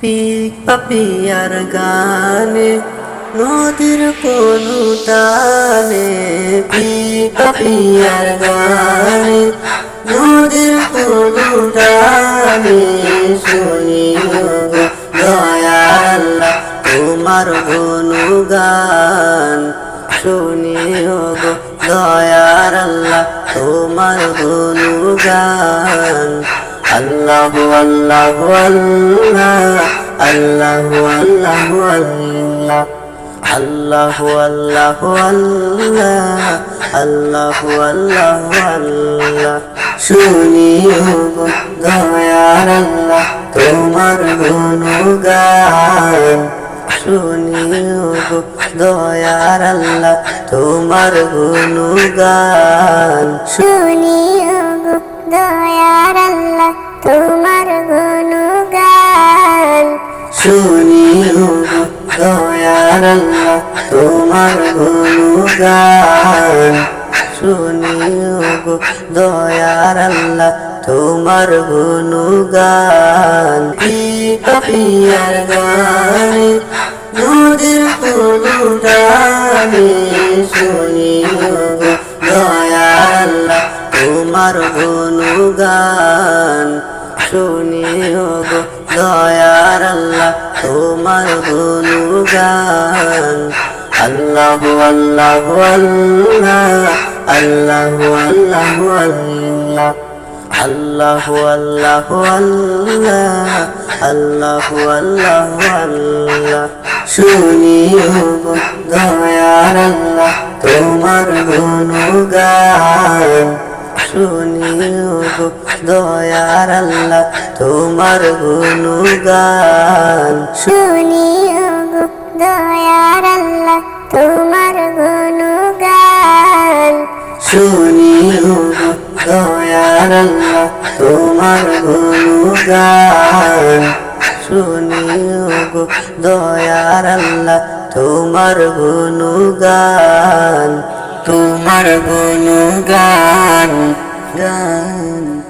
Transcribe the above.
Pick পাপিয়ার গানে, নদীর কোনো টানে পিক পাপিয়ার গানে, নদীর কোনো টানে শুনি দয়াল, তোমার গুণগান। শুনি গো দয়ার আল্লাহ তোমার গুণগান। আল্লাহ আল্লাহ আল্লাহ আল্লাহ আল্লাহ আল্লাহ আল্লাহ আল্লাহ আল্লাহ আল্লাহ আল্লাহ আল্লাহ শুনি দয়ার আল্লাহ তোমার গুণগান শুনি দয়ার আল্লাহ তোমার গুণগান দয়ার আল্লাহ তোমার গুণগান। শুনি দয়াল্লা তোমার গুণগান। শুনি দয়াল্লা তোমার গুণগান। পিয়ার গানে দুধের গুণগানে শুনি দয়াল্লা তোমার গুণগান। শুনি গো দয়ার আল্লাহ, তোমার গুণগান। আল্লাহ আল্লাহ আল্লাহ আল্লাহ আল্লাহ আল্লাহ আল্লাহ আল্লাহ আল্লাহ আল্লাহ আল্লাহ আল্লাহ। শুনি গো দয়ার আল্লাহ, তোমার গুণগান। শুনি গো দয়ার আল্লাহ তোমার গুণগান। শুনিও গো দয়ার আল্লাহ তোমার গুণগান। শুনি গো দয়ার আল্লাহ তোমার গুণগান। শুনি গো দয়ার আল্লাহ তোমার গুণগান। তোমার গুণগান। গান।